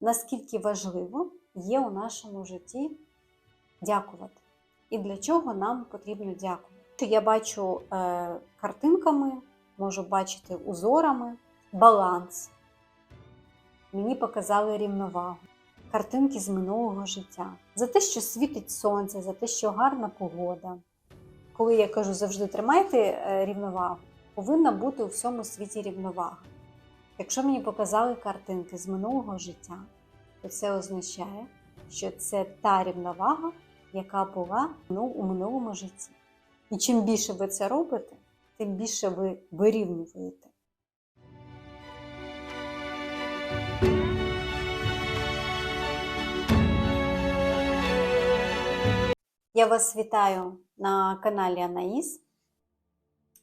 наскільки важливо є у нашому житті дякувати. І для чого нам потрібно дякувати. Я бачу е, картинками, можу бачити узорами, баланс. Мені показали рівновагу, картинки з минулого життя. За те, що світить сонце, за те, що гарна погода. Коли я кажу завжди тримайте е, рівновагу, повинна бути у всьому світі рівновага. Якщо мені показали картинки з минулого життя, то це означає, що це та рівновага, яка була ну, у минулому житті. І чим більше ви це робите, тим більше ви вирівнюєте. Я вас вітаю на каналі Анаїс.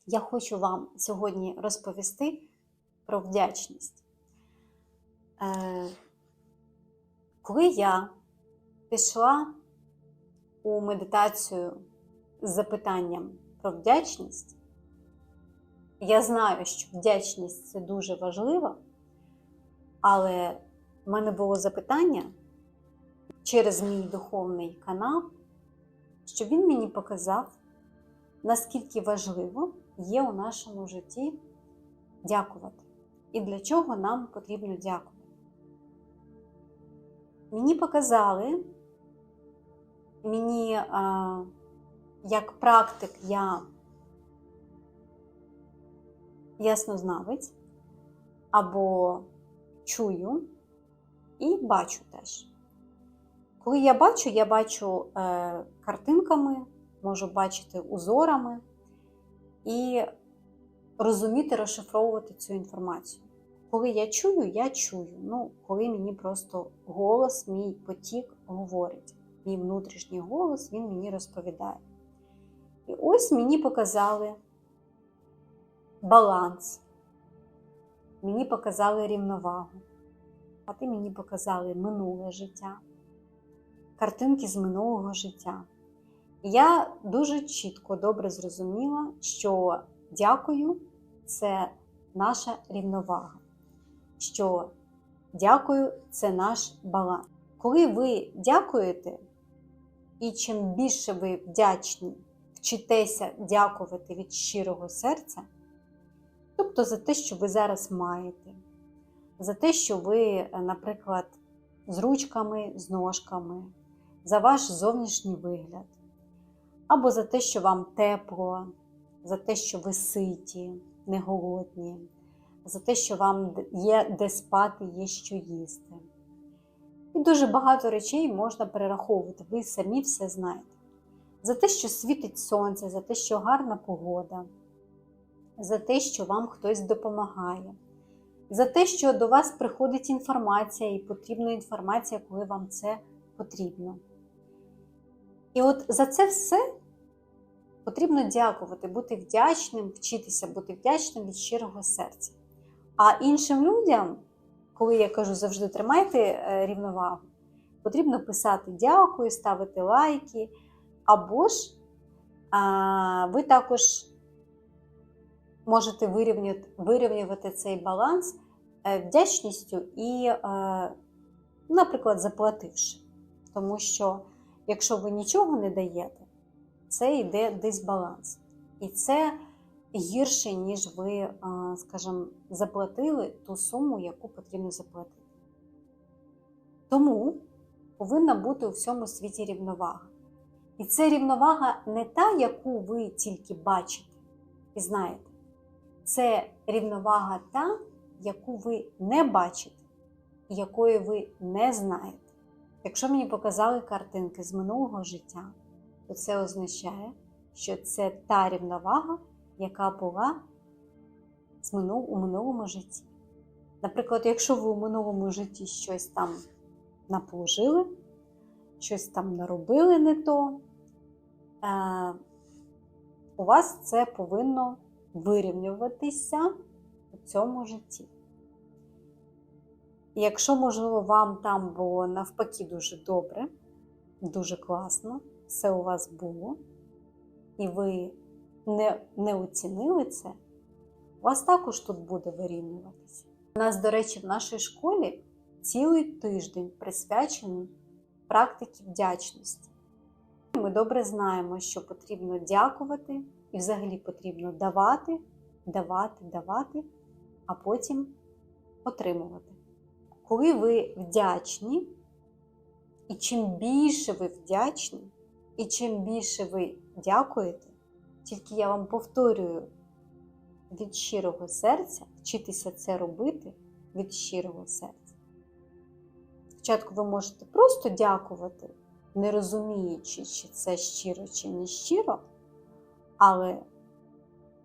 Я хочу вам сьогодні розповісти про вдячність. Е, коли я пішла у медитацію з запитанням про вдячність, я знаю, що вдячність це дуже важливо, але в мене було запитання через мій духовний канал, що він мені показав, наскільки важливо є у нашому житті дякувати. І для чого нам потрібно дякувати. Мені показали, мені а, як практик я яснознавець або чую і бачу теж. Коли я бачу, я бачу е, картинками, можу бачити узорами і розуміти, розшифровувати цю інформацію. Коли я чую, я чую. Ну, коли мені просто голос, мій потік говорить. Мій внутрішній голос, він мені розповідає. І ось мені показали баланс, мені показали рівновагу, а ти мені показали минуле життя, картинки з минулого життя. І я дуже чітко, добре зрозуміла, що дякую це наша рівновага. Що дякую це наш баланс. Коли ви дякуєте, і чим більше ви вдячні, вчитеся дякувати від щирого серця, тобто за те, що ви зараз маєте, за те, що ви, наприклад, з ручками, з ножками, за ваш зовнішній вигляд, або за те, що вам тепло, за те, що ви ситі, не голодні, за те, що вам є де спати, є що їсти. І дуже багато речей можна перераховувати, ви самі все знаєте. За те, що світить сонце, за те, що гарна погода, за те, що вам хтось допомагає, за те, що до вас приходить інформація і потрібна інформація, коли вам це потрібно. І от за це все потрібно дякувати, бути вдячним, вчитися бути вдячним від щирого серця. А іншим людям, коли я кажу завжди тримайте е, рівновагу, потрібно писати дякую, ставити лайки, або ж а, ви також можете вирівнювати, цей баланс е, вдячністю і, е, наприклад, заплативши. Тому що, якщо ви нічого не даєте, це йде дисбаланс. І це гірше, ніж ви, скажімо, заплатили ту суму, яку потрібно заплатити. Тому повинна бути у всьому світі рівновага. І це рівновага не та, яку ви тільки бачите і знаєте. Це рівновага та, яку ви не бачите і якої ви не знаєте. Якщо мені показали картинки з минулого життя, то це означає, що це та рівновага, яка була у минулому житті. Наприклад, якщо ви у минулому житті щось там наположили, щось там наробили не то, е, у вас це повинно вирівнюватися у цьому житті. І якщо, можливо, вам там було навпаки дуже добре, дуже класно, все у вас було, і ви не, не оцінили це, вас також тут буде вирівнюватися. У нас, до речі, в нашій школі цілий тиждень присвячений практиці вдячності. Ми добре знаємо, що потрібно дякувати і взагалі потрібно давати, давати, давати, а потім отримувати. Коли ви вдячні, і чим більше ви вдячні, і чим більше ви дякуєте, тільки я вам повторюю від щирого серця, вчитися це робити від щирого серця. Спочатку ви можете просто дякувати, не розуміючи, чи це щиро, чи не щиро, але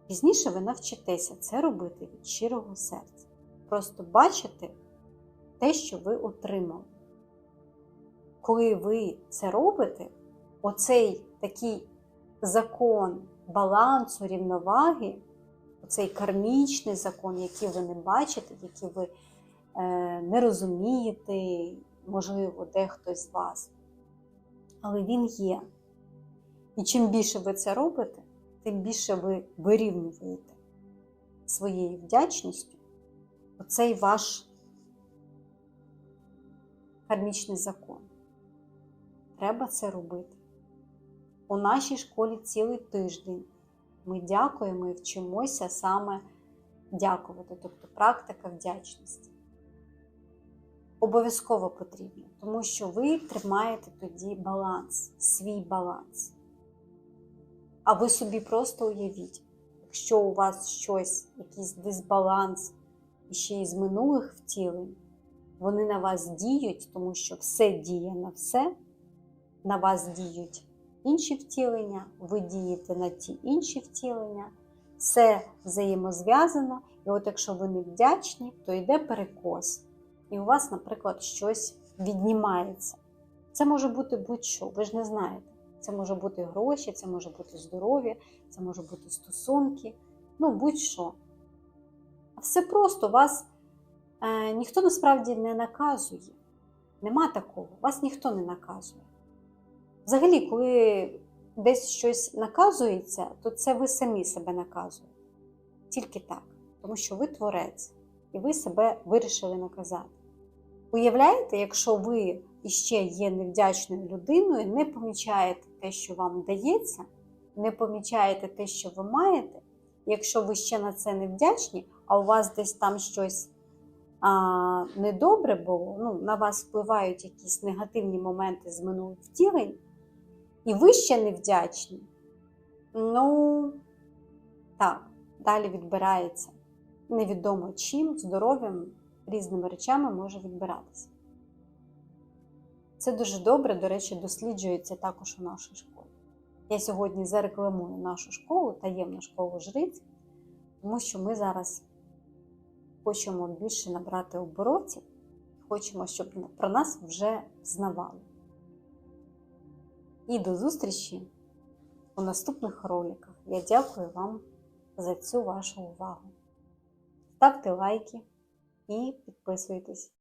пізніше ви навчитеся це робити від щирого серця. Просто бачите те, що ви отримали. Коли ви це робите, оцей такий закон балансу, рівноваги, оцей кармічний закон, який ви не бачите, який ви е, не розумієте, можливо, дехто з вас. Але він є. І чим більше ви це робите, тим більше ви вирівнюєте своєю вдячністю оцей ваш кармічний закон. Треба це робити. У нашій школі цілий тиждень ми дякуємо і вчимося саме дякувати, тобто практика вдячності. Обов'язково потрібно, тому що ви тримаєте тоді баланс, свій баланс. А ви собі просто уявіть, якщо у вас щось, якийсь дисбаланс ще із минулих втілень, вони на вас діють, тому що все діє на все, на вас діють інші втілення, ви дієте на ті інші втілення, все взаємозв'язано. І от якщо ви не вдячні, то йде перекос. І у вас, наприклад, щось віднімається. Це може бути будь-що, ви ж не знаєте. Це може бути гроші, це може бути здоров'я, це може бути стосунки, ну будь-що. А все просто вас е, ніхто насправді не наказує. Нема такого, вас ніхто не наказує. Взагалі, коли десь щось наказується, то це ви самі себе наказуєте. Тільки так. Тому що ви творець, і ви себе вирішили наказати. Уявляєте, якщо ви іще є невдячною людиною, не помічаєте те, що вам дається, не помічаєте те, що ви маєте, якщо ви ще на це не вдячні, а у вас десь там щось а, недобре було, ну, на вас впливають якісь негативні моменти з минулих втілень, і ви ще не вдячні, ну, так, далі відбирається. Невідомо чим, здоров'ям, різними речами може відбиратися. Це дуже добре, до речі, досліджується також у нашій школі. Я сьогодні зарекламую нашу школу, таємну школу жриць, тому що ми зараз хочемо більше набрати оборотів, хочемо, щоб про нас вже знавали. І до зустрічі у наступних роликах. Я дякую вам за цю вашу увагу. Ставте лайки і підписуйтесь.